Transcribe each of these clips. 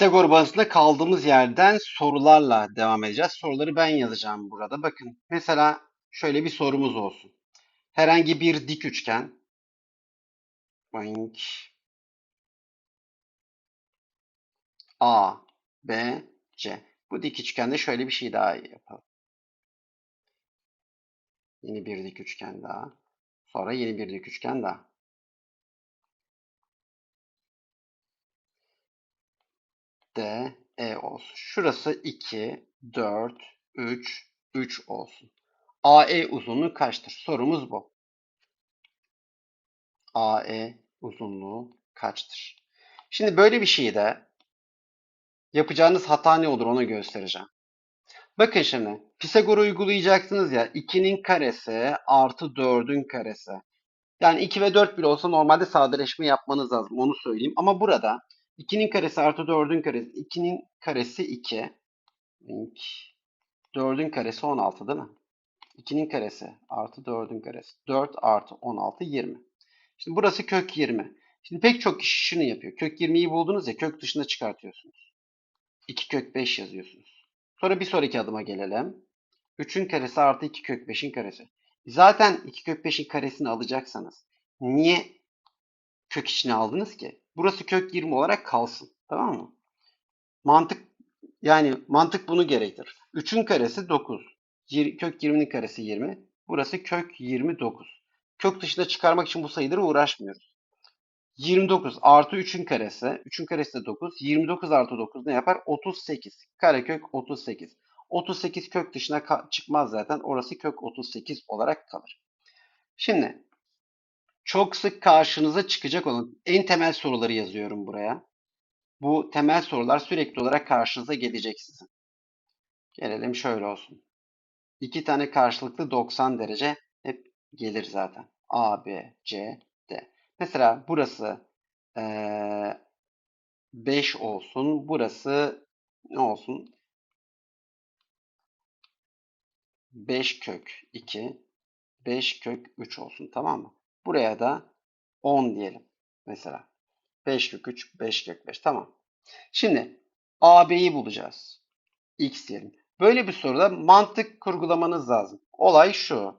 Pisagor bazında kaldığımız yerden sorularla devam edeceğiz. Soruları ben yazacağım burada. Bakın mesela şöyle bir sorumuz olsun. Herhangi bir dik üçgen. Boing. A, B, C. Bu dik üçgende şöyle bir şey daha yapalım. Yeni bir dik üçgen daha. Sonra yeni bir dik üçgen daha. D, E olsun. Şurası 2, 4, 3, 3 olsun. AE uzunluğu kaçtır? Sorumuz bu. AE uzunluğu kaçtır? Şimdi böyle bir şeyde yapacağınız hata ne olur onu göstereceğim. Bakın şimdi Pisagor'u uygulayacaksınız ya 2'nin karesi artı 4'ün karesi. Yani 2 ve 4 bile olsa normalde sadeleşme yapmanız lazım onu söyleyeyim. Ama burada 2'nin karesi artı 4'ün karesi. 2'nin karesi 2. 4'ün karesi 16 değil mi? 2'nin karesi artı 4'ün karesi. 4 artı 16 20. Şimdi burası kök 20. Şimdi pek çok kişi şunu yapıyor. Kök 20'yi buldunuz ya kök dışına çıkartıyorsunuz. 2 kök 5 yazıyorsunuz. Sonra bir sonraki adıma gelelim. 3'ün karesi artı 2 kök 5'in karesi. Zaten 2 kök 5'in karesini alacaksanız niye kök içine aldınız ki? Burası kök 20 olarak kalsın. Tamam mı? Mantık yani mantık bunu gerektirir. 3'ün karesi 9. Kök 20'nin karesi 20. Burası kök 29. Kök dışına çıkarmak için bu sayıları uğraşmıyoruz. 29 artı 3'ün karesi. 3'ün karesi de 9. 29 artı 9 ne yapar? 38. Karekök 38. 38 kök dışına çıkmaz zaten. Orası kök 38 olarak kalır. Şimdi çok sık karşınıza çıkacak olan en temel soruları yazıyorum buraya. Bu temel sorular sürekli olarak karşınıza gelecek sizin. Gelelim şöyle olsun. İki tane karşılıklı 90 derece hep gelir zaten. A, B, C, D. Mesela burası ee, 5 olsun. Burası ne olsun? 5 kök 2, 5 kök 3 olsun. Tamam mı? Buraya da 10 diyelim. Mesela 5 kök 3, 5 kök 5. Tamam. Şimdi AB'yi bulacağız. X diyelim. Böyle bir soruda mantık kurgulamanız lazım. Olay şu.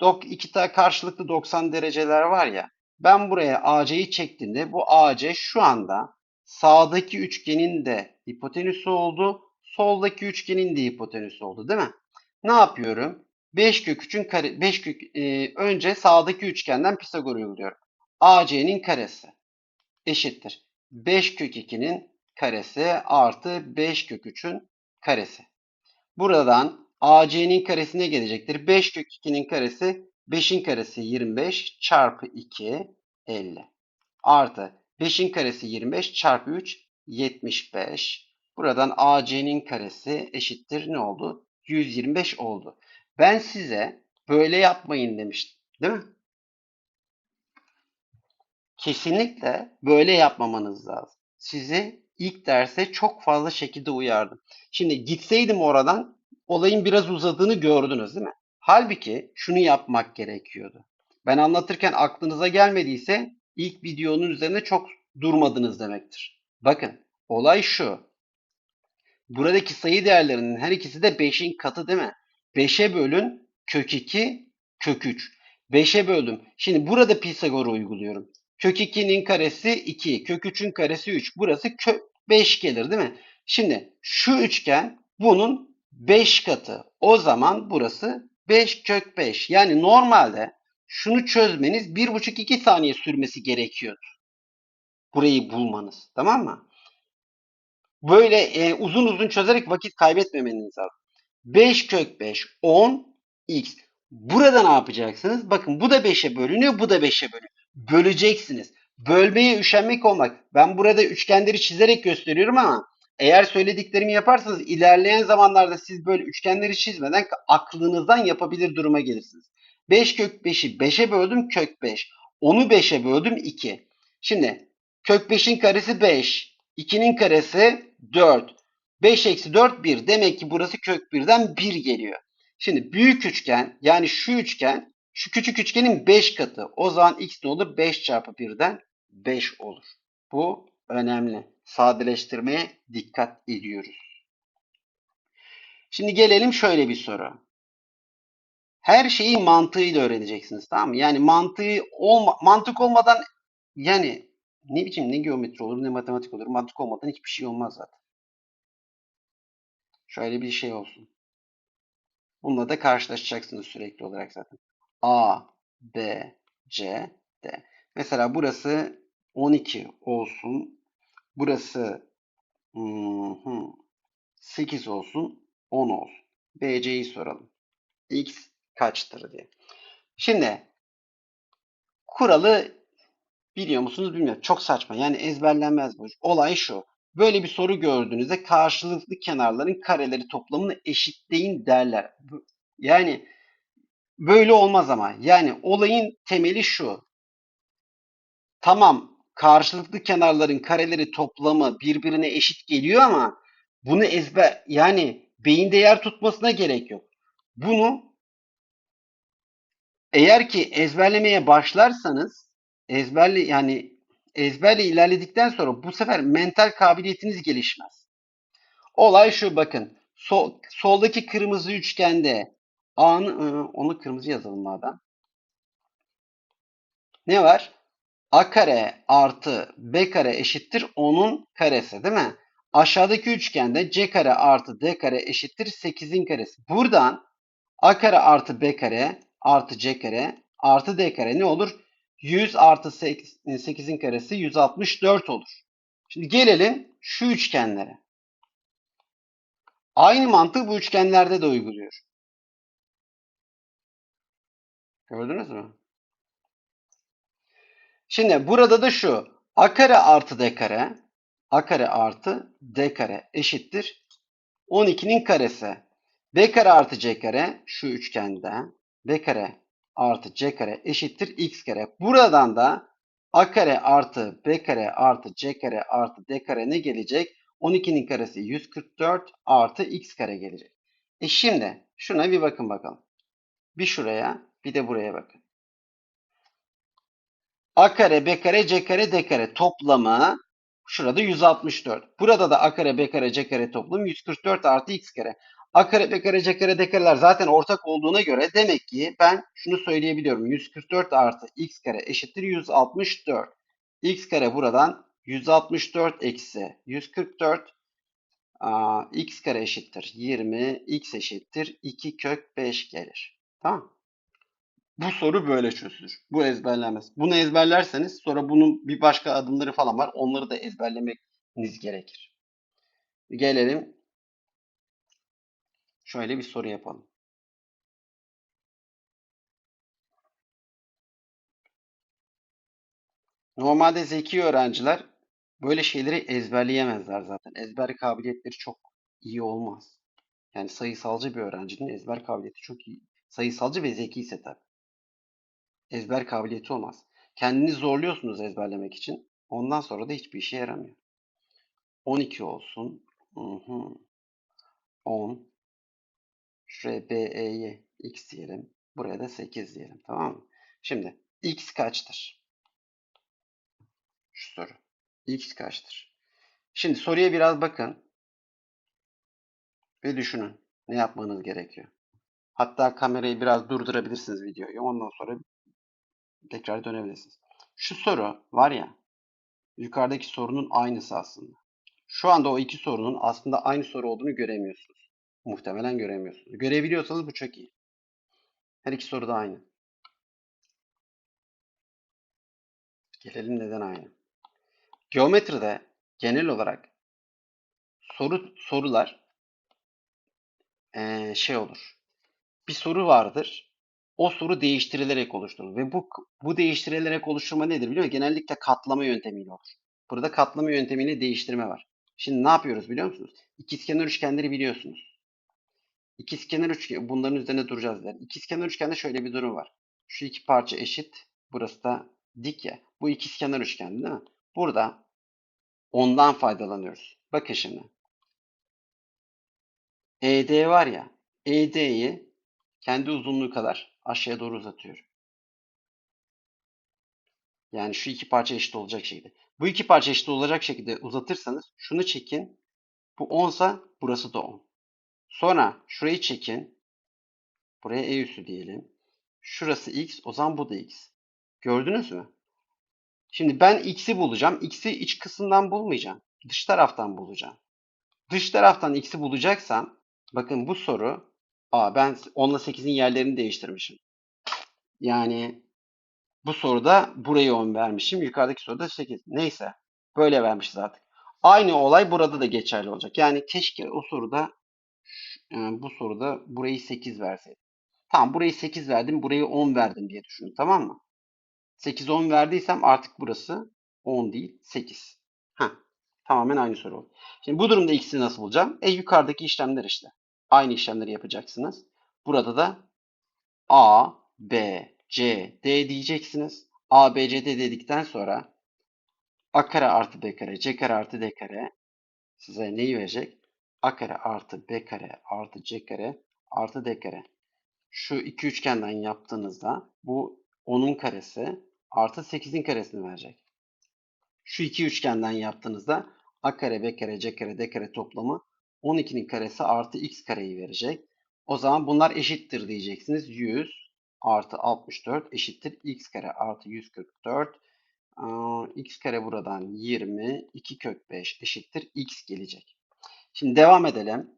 Dok, iki tane karşılıklı 90 dereceler var ya. Ben buraya AC'yi çektiğimde bu AC şu anda sağdaki üçgenin de hipotenüsü oldu. Soldaki üçgenin de hipotenüsü oldu değil mi? Ne yapıyorum? 5 kök 3'ün kare 5 kök e, önce sağdaki üçgenden Pisagor uyguluyorum. AC'nin karesi eşittir. 5 kök 2'nin karesi artı 5 kök 3'ün karesi. Buradan AC'nin karesine gelecektir. 5 kök 2'nin karesi 5'in karesi 25 çarpı 2 50. Artı 5'in karesi 25 çarpı 3 75. Buradan AC'nin karesi eşittir ne oldu? 125 oldu. Ben size böyle yapmayın demiştim. Değil mi? Kesinlikle böyle yapmamanız lazım. Sizi ilk derse çok fazla şekilde uyardım. Şimdi gitseydim oradan olayın biraz uzadığını gördünüz değil mi? Halbuki şunu yapmak gerekiyordu. Ben anlatırken aklınıza gelmediyse ilk videonun üzerine çok durmadınız demektir. Bakın olay şu. Buradaki sayı değerlerinin her ikisi de 5'in katı değil mi? 5'e bölün kök 2 kök 3. 5'e böldüm. Şimdi burada Pisagor'u uyguluyorum. Kök 2'nin karesi 2. Kök 3'ün karesi 3. Burası kök 5 gelir değil mi? Şimdi şu üçgen bunun 5 katı. O zaman burası 5 kök 5. Yani normalde şunu çözmeniz 1,5-2 saniye sürmesi gerekiyordu. Burayı bulmanız. Tamam mı? Böyle e, uzun uzun çözerek vakit kaybetmemeniz lazım. 5 kök 5 10 x. Burada ne yapacaksınız? Bakın bu da 5'e bölünüyor, bu da 5'e bölünüyor. Böleceksiniz. Bölmeye üşenmek olmak. Ben burada üçgenleri çizerek gösteriyorum ama eğer söylediklerimi yaparsanız ilerleyen zamanlarda siz böyle üçgenleri çizmeden aklınızdan yapabilir duruma gelirsiniz. 5 kök 5'i 5'e böldüm kök 5. 10'u 5'e böldüm 2. Şimdi kök 5'in karesi 5. 2'nin karesi 4. 5 eksi 4 1. Demek ki burası kök 1'den 1 geliyor. Şimdi büyük üçgen yani şu üçgen şu küçük üçgenin 5 katı. O zaman x ne olur? 5 çarpı 1'den 5 olur. Bu önemli. sadeleştirmeye dikkat ediyoruz. Şimdi gelelim şöyle bir soru. Her şeyi mantığıyla öğreneceksiniz tamam mı? Yani mantığı olma, mantık olmadan yani ne biçim ne geometri olur ne matematik olur. Mantık olmadan hiçbir şey olmaz zaten. Şöyle bir şey olsun. Bununla da karşılaşacaksınız sürekli olarak zaten. A, B, C, D. Mesela burası 12 olsun. Burası hmm, hmm, 8 olsun. 10 olsun. BC'yi soralım. X kaçtır diye. Şimdi kuralı biliyor musunuz bilmiyorum. Çok saçma. Yani ezberlenmez bu. Olay şu. Böyle bir soru gördüğünüzde karşılıklı kenarların kareleri toplamını eşitleyin derler. Yani böyle olmaz ama. Yani olayın temeli şu. Tamam karşılıklı kenarların kareleri toplamı birbirine eşit geliyor ama bunu ezber yani beyinde yer tutmasına gerek yok. Bunu eğer ki ezberlemeye başlarsanız ezberle yani ezberle ilerledikten sonra bu sefer mental kabiliyetiniz gelişmez. Olay şu bakın. Sol, soldaki kırmızı üçgende A'nın onu kırmızı yazalım madem. Ne var? A kare artı B kare eşittir 10'un karesi değil mi? Aşağıdaki üçgende C kare artı D kare eşittir 8'in karesi. Buradan A kare artı B kare artı C kare artı D kare ne olur? 100 artı 8'in karesi 164 olur. Şimdi gelelim şu üçgenlere. Aynı mantık bu üçgenlerde de uyguluyor. Gördünüz mü? Şimdi burada da şu. A kare artı D kare A kare artı D kare eşittir. 12'nin karesi. B kare artı C kare şu üçgende B kare artı C kare eşittir X kare. Buradan da A kare artı B kare artı C kare artı D kare ne gelecek? 12'nin karesi 144 artı X kare gelecek. E şimdi şuna bir bakın bakalım. Bir şuraya bir de buraya bakın. A kare, B kare, C kare, D kare toplamı şurada 164. Burada da A kare, B kare, C kare toplamı 144 artı X kare. A kare, B kare, C kare, zaten ortak olduğuna göre demek ki ben şunu söyleyebiliyorum. 144 artı X kare eşittir 164. X kare buradan 164 eksi 144 Aa, x kare eşittir 20, x eşittir 2 kök 5 gelir. Tamam bu soru böyle çözülür. Bu ezberlenmez. Bunu ezberlerseniz sonra bunun bir başka adımları falan var. Onları da ezberlemeniz gerekir. Gelelim. Şöyle bir soru yapalım. Normalde zeki öğrenciler böyle şeyleri ezberleyemezler zaten. Ezber kabiliyetleri çok iyi olmaz. Yani sayısalcı bir öğrencinin ezber kabiliyeti çok iyi. Sayısalcı ve zeki ise tabii ezber kabiliyeti olmaz. Kendini zorluyorsunuz ezberlemek için. Ondan sonra da hiçbir işe yaramıyor. 12 olsun. Hı hı. 10. Şuraya BE'ye x diyelim. Buraya da 8 diyelim. Tamam mı? Şimdi x kaçtır? Şu soru. x kaçtır? Şimdi soruya biraz bakın. Ve düşünün. Ne yapmanız gerekiyor? Hatta kamerayı biraz durdurabilirsiniz videoyu. Ondan sonra tekrar dönebilirsiniz. Şu soru var ya yukarıdaki sorunun aynısı aslında. Şu anda o iki sorunun aslında aynı soru olduğunu göremiyorsunuz. Muhtemelen göremiyorsunuz. Görebiliyorsanız bu çok iyi. Her iki soru da aynı. Gelelim neden aynı. Geometride genel olarak soru sorular ee, şey olur. Bir soru vardır o soru değiştirilerek oluşturulur. Ve bu, bu değiştirilerek oluşturma nedir biliyor musun? Genellikle katlama yöntemiyle olur. Burada katlama yöntemiyle değiştirme var. Şimdi ne yapıyoruz biliyor musunuz? İkizkenar üçgenleri biliyorsunuz. İkizkenar üçgen, bunların üzerine duracağız. Der. İkizkenar üçgende şöyle bir durum var. Şu iki parça eşit. Burası da dik ya. Bu ikizkenar üçgen değil mi? Burada ondan faydalanıyoruz. Bakın şimdi. ED var ya. ED'yi kendi uzunluğu kadar aşağıya doğru uzatıyor. Yani şu iki parça eşit olacak şekilde. Bu iki parça eşit olacak şekilde uzatırsanız şunu çekin. Bu 10 sa burası da 10. Sonra şurayı çekin. Buraya e üssü diyelim. Şurası x, o zaman bu da x. Gördünüz mü? Şimdi ben x'i bulacağım. X'i iç kısımdan bulmayacağım. Dış taraftan bulacağım. Dış taraftan x'i bulacaksam bakın bu soru aa ben 10 ile 8'in yerlerini değiştirmişim. Yani bu soruda burayı 10 vermişim. Yukarıdaki soruda 8. Neyse. Böyle vermişiz artık. Aynı olay burada da geçerli olacak. Yani keşke o soruda e, bu soruda burayı 8 verseydim. Tamam burayı 8 verdim. Burayı 10 verdim diye düşünün. Tamam mı? 8 10 verdiysem artık burası 10 değil 8. Heh, tamamen aynı soru oldu. Şimdi bu durumda x'i nasıl bulacağım? E yukarıdaki işlemler işte. Aynı işlemleri yapacaksınız. Burada da a, b, c, d diyeceksiniz. a, b, c, d dedikten sonra a kare artı b kare, c kare artı d kare size neyi verecek? A kare artı b kare artı c kare artı d kare. Şu iki üçgenden yaptığınızda bu 10'un karesi artı 8'in karesini verecek. Şu iki üçgenden yaptığınızda a kare, b kare, c kare, d kare toplamı 12'nin karesi artı x kareyi verecek. O zaman bunlar eşittir diyeceksiniz. 100 artı 64 eşittir x kare artı 144. Aa, x kare buradan 20, 2 kök 5 eşittir x gelecek. Şimdi devam edelim.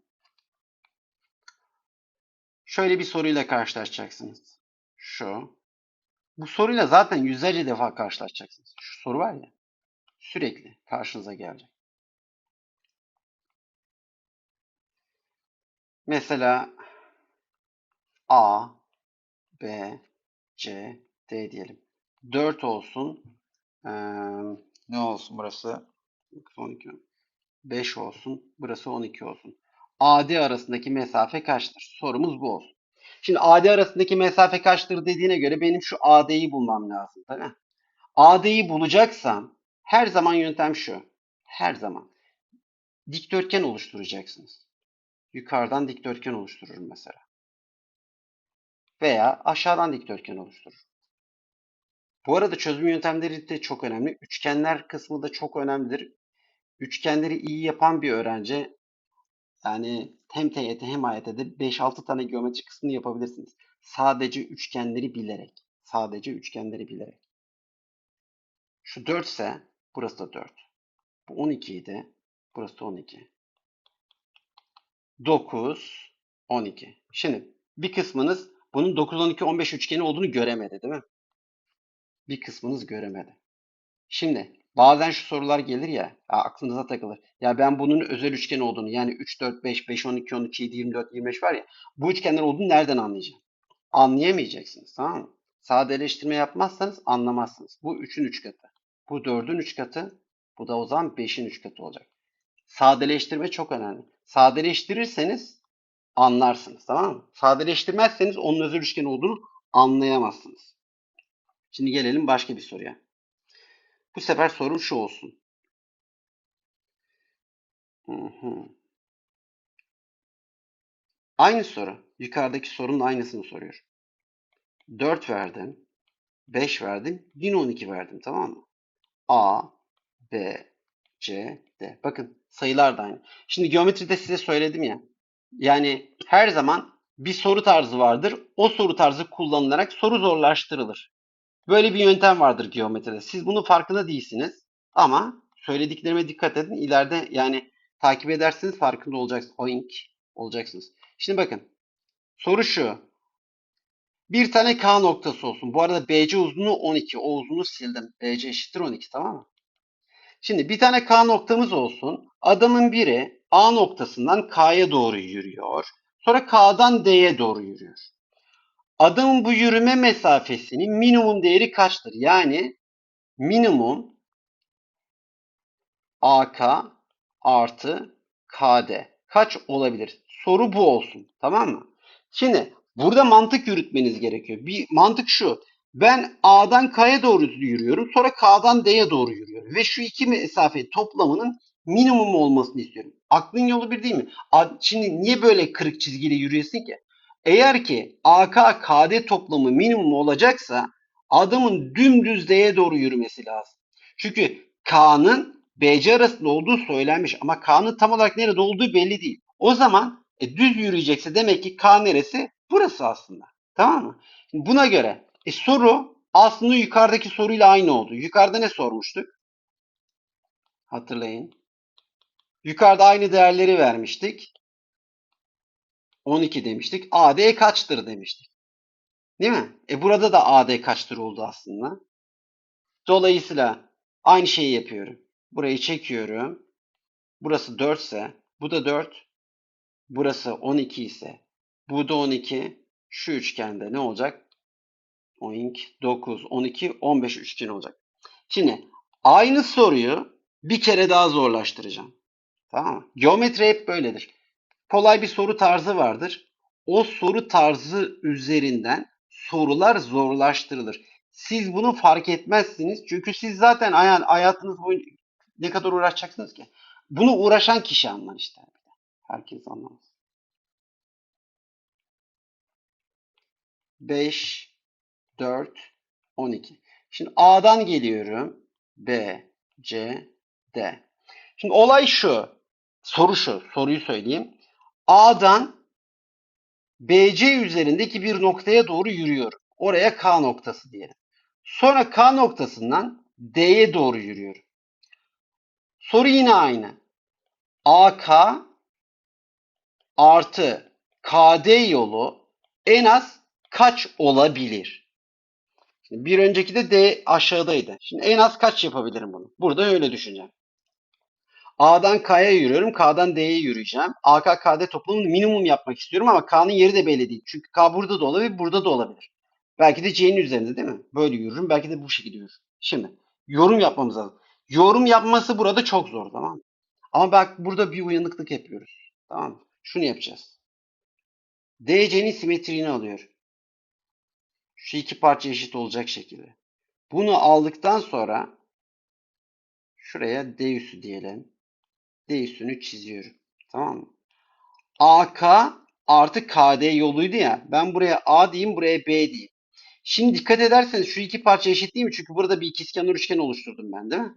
Şöyle bir soruyla karşılaşacaksınız. Şu. Bu soruyla zaten yüzlerce defa karşılaşacaksınız. Şu soru var ya. Sürekli karşınıza gelecek. Mesela A, B, C, D diyelim. 4 olsun. Ee, ne olsun burası? 12. 5 olsun. Burası 12 olsun. AD arasındaki mesafe kaçtır? Sorumuz bu olsun. Şimdi AD arasındaki mesafe kaçtır dediğine göre benim şu AD'yi bulmam lazım. Değil mi? AD'yi bulacaksam her zaman yöntem şu. Her zaman. Dikdörtgen oluşturacaksınız. Yukarıdan dikdörtgen oluştururum mesela. Veya aşağıdan dikdörtgen oluştururum. Bu arada çözüm yöntemleri de çok önemli. Üçgenler kısmı da çok önemlidir. Üçgenleri iyi yapan bir öğrenci yani hem TYT hem AYT'de 5-6 tane geometri kısmını yapabilirsiniz. Sadece üçgenleri bilerek. Sadece üçgenleri bilerek. Şu 4 ise burası da 4. Bu 12 idi. Burası da 12. 9, 12. Şimdi bir kısmınız bunun 9, 12, 15 üçgeni olduğunu göremedi değil mi? Bir kısmınız göremedi. Şimdi bazen şu sorular gelir ya, ya aklınıza takılır. Ya ben bunun özel üçgen olduğunu yani 3, 4, 5, 5, 12, 13, 7, 24, 25 var ya bu üçgenler olduğunu nereden anlayacağım? Anlayamayacaksınız tamam mı? Sadeleştirme yapmazsanız anlamazsınız. Bu 3'ün 3 katı. Bu 4'ün 3 katı. Bu da o zaman 5'in 3 katı olacak. Sadeleştirme çok önemli. Sadeleştirirseniz anlarsınız tamam mı? Sadeleştirmezseniz onun özel üçgen olduğunu anlayamazsınız. Şimdi gelelim başka bir soruya. Bu sefer sorum şu olsun. Aynı soru. Yukarıdaki sorunun aynısını soruyor. 4 verdim. 5 verdim. Yine 12 verdim. Tamam mı? A, B, C, D. Bakın sayılar da aynı. Şimdi geometride size söyledim ya. Yani her zaman bir soru tarzı vardır. O soru tarzı kullanılarak soru zorlaştırılır. Böyle bir yöntem vardır geometride. Siz bunun farkında değilsiniz. Ama söylediklerime dikkat edin. İleride yani takip edersiniz farkında olacaksınız. Oink olacaksınız. Şimdi bakın. Soru şu. Bir tane K noktası olsun. Bu arada BC uzunluğu 12. O uzunluğu sildim. BC eşittir 12 tamam mı? Şimdi bir tane K noktamız olsun. Adamın biri A noktasından K'ya doğru yürüyor. Sonra K'dan D'ye doğru yürüyor. Adamın bu yürüme mesafesinin minimum değeri kaçtır? Yani minimum AK artı KD. Kaç olabilir? Soru bu olsun. Tamam mı? Şimdi burada mantık yürütmeniz gerekiyor. Bir mantık şu. Ben A'dan K'ya doğru yürüyorum. Sonra K'dan D'ye doğru yürüyorum. Ve şu iki mesafe toplamının minimum olmasını istiyorum. Aklın yolu bir değil mi? Şimdi niye böyle kırık çizgiyle yürüyorsun ki? Eğer ki AK KD toplamı minimum olacaksa Adamın dümdüz D'ye doğru yürümesi lazım. Çünkü K'nın BC arasında olduğu söylenmiş ama K'nın tam olarak nerede olduğu belli değil. O zaman e, düz yürüyecekse demek ki K neresi? Burası aslında. Tamam mı? Şimdi buna göre e, soru aslında yukarıdaki soruyla aynı oldu. Yukarıda ne sormuştuk? Hatırlayın. Yukarıda aynı değerleri vermiştik. 12 demiştik. AD kaçtır demiştik. Değil mi? E burada da AD kaçtır oldu aslında. Dolayısıyla aynı şeyi yapıyorum. Burayı çekiyorum. Burası 4 ise bu da 4. Burası 12 ise bu da 12. Şu üçgende ne olacak? Oink 9, 12, 15 üçgen olacak. Şimdi aynı soruyu bir kere daha zorlaştıracağım. Tamam mı? Geometri hep böyledir. Kolay bir soru tarzı vardır. O soru tarzı üzerinden sorular zorlaştırılır. Siz bunu fark etmezsiniz. Çünkü siz zaten hay- hayatınız boyunca ne kadar uğraşacaksınız ki? Bunu uğraşan kişi anlar işte. Herkes anlamaz. 5, 4, 12. Şimdi A'dan geliyorum. B, C, D. Şimdi olay şu. Soru şu. Soruyu söyleyeyim. A'dan BC üzerindeki bir noktaya doğru yürüyorum. Oraya K noktası diyelim. Sonra K noktasından D'ye doğru yürüyorum. Soru yine aynı. AK artı KD yolu en az kaç olabilir? Şimdi bir önceki de D aşağıdaydı. Şimdi en az kaç yapabilirim bunu? Burada öyle düşüneceğim. A'dan K'ya yürüyorum. K'dan D'ye yürüyeceğim. AK KD toplamını minimum yapmak istiyorum ama K'nın yeri de belli değil. Çünkü K burada da olabilir, burada da olabilir. Belki de C'nin üzerinde değil mi? Böyle yürürüm. Belki de bu şekilde yürürüm. Şimdi yorum yapmamız lazım. Yorum yapması burada çok zor tamam mı? Ama bak burada bir uyanıklık yapıyoruz. Tamam mı? Şunu yapacağız. DC'nin simetriğini alıyor. Şu iki parça eşit olacak şekilde. Bunu aldıktan sonra şuraya D üssü diyelim. D üssünü çiziyorum. Tamam mı? AK artı KD yoluydu ya. Ben buraya A diyeyim, buraya B diyeyim. Şimdi dikkat ederseniz şu iki parça eşit değil mi? Çünkü burada bir ikizkenar üçgen oluşturdum ben değil mi?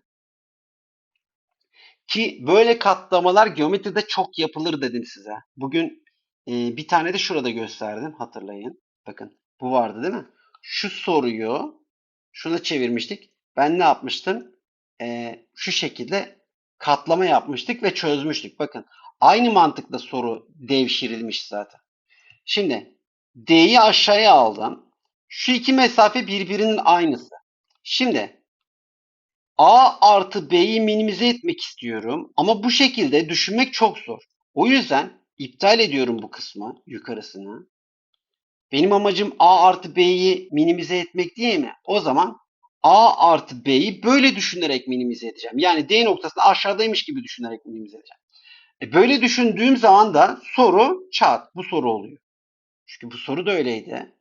Ki böyle katlamalar geometride çok yapılır dedim size. Bugün e, bir tane de şurada gösterdim hatırlayın. Bakın bu vardı değil mi? Şu soruyu şuna çevirmiştik. Ben ne yapmıştım? E, şu şekilde katlama yapmıştık ve çözmüştük. Bakın aynı mantıkla soru devşirilmiş zaten. Şimdi D'yi aşağıya aldım. Şu iki mesafe birbirinin aynısı. Şimdi A artı B'yi minimize etmek istiyorum. Ama bu şekilde düşünmek çok zor. O yüzden iptal ediyorum bu kısmı yukarısını. Benim amacım A artı B'yi minimize etmek değil mi? O zaman A artı B'yi böyle düşünerek minimize edeceğim. Yani D noktasında aşağıdaymış gibi düşünerek minimize edeceğim. E böyle düşündüğüm zaman da soru çat. Bu soru oluyor. Çünkü bu soru da öyleydi.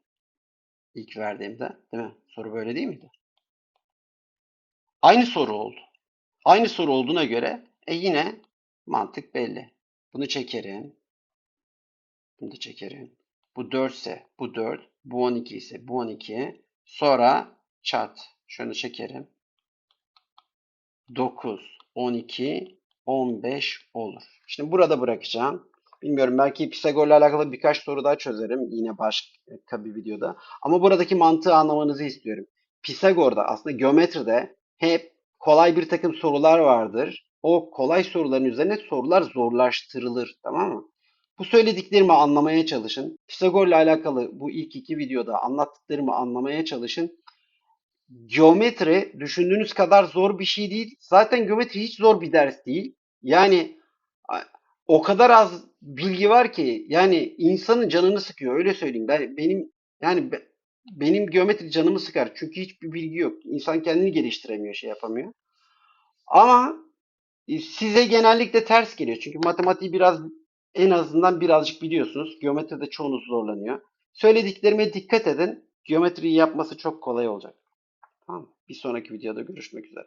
İlk verdiğimde. Değil mi? Soru böyle değil miydi? Aynı soru oldu. Aynı soru olduğuna göre e yine mantık belli. Bunu çekerim. Bunu da çekerim. Bu 4 ise bu 4. Bu 12 ise bu 12. Sonra çat. Şunu çekerim. 9, 12, 15 olur. Şimdi burada bırakacağım. Bilmiyorum belki Pisagor'la alakalı birkaç soru daha çözerim yine başka bir videoda. Ama buradaki mantığı anlamanızı istiyorum. Pisagor'da aslında geometride hep kolay bir takım sorular vardır. O kolay soruların üzerine sorular zorlaştırılır. Tamam mı? Bu söylediklerimi anlamaya çalışın. Pisagor'la alakalı bu ilk iki videoda anlattıklarımı anlamaya çalışın. Geometri düşündüğünüz kadar zor bir şey değil. Zaten geometri hiç zor bir ders değil. Yani o kadar az bilgi var ki yani insanın canını sıkıyor öyle söyleyeyim. Ben benim yani be- benim geometri canımı sıkar. Çünkü hiçbir bilgi yok. İnsan kendini geliştiremiyor, şey yapamıyor. Ama e, size genellikle ters geliyor. Çünkü matematiği biraz en azından birazcık biliyorsunuz. Geometride çoğunuz zorlanıyor. Söylediklerime dikkat edin. Geometriyi yapması çok kolay olacak. Tamam? Bir sonraki videoda görüşmek üzere.